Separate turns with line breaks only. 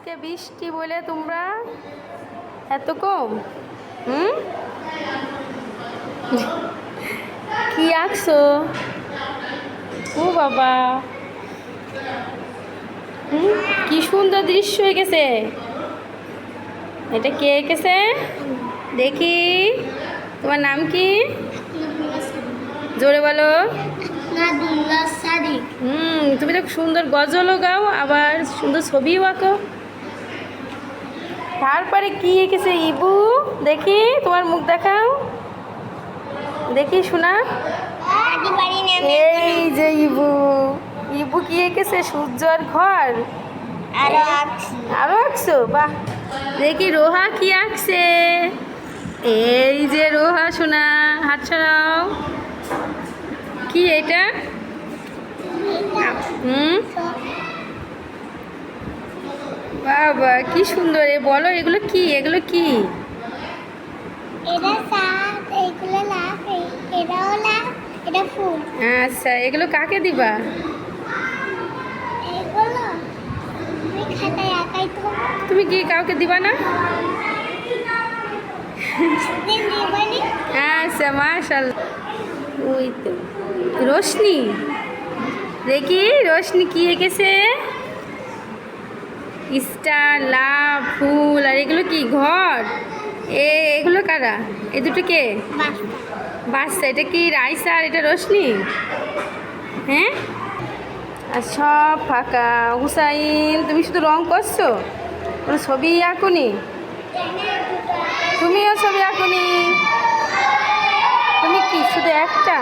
আজকে বৃষ্টি বলে তোমরা এত কম? হুম? কি আঁকছো? ও বাবা। হুম? কি সুন্দর দৃশ্য হয়ে গেছে এটা কে এঁকেছে? দেখি। তোমার নাম কি? জোরে বলো। হুম তুমি তো সুন্দর গজলও গাও আবার সুন্দর ছবিও আঁকো। তারপরে কি এঁকেছে? ইবু দেখি তোমার মুখ দেখাও। দেখি শোনা। এই যে ইবু। ইবু কি এঁকেছে? সূর্যর ঘর?
আরও
আরও আঁকছো? বাহ। দেখি রোহা কি আঁকছে? এই যে রোহা শোনা হাত ছড়াও কি এটা। হুম? বাবা কি সুন্দর এ বলো এগুলো কি? এগুলো কি? আচ্ছা এগুলো কাকে দিবা? তুমি কি কাউকে দিবা না? আচ্ছা মাশাল ওই তো রোশনি। দেখি রোশনি কি এঁকেছে? স্টার লাভ ফুল, আর এগুলো কি, ঘর? এ, এগুলো কারা? এ দুটো কে? বাচ্চা এটা কি রাইসা আর এটা রোশনি? হ্যাঁ? আর সব ফাঁকা। হুসাইন, তুমি শুধু রং করছ? কোনো ছবি আঁকুনি? তুমিও ছবি আঁকুনি? তুমি কি, শুধু একটা?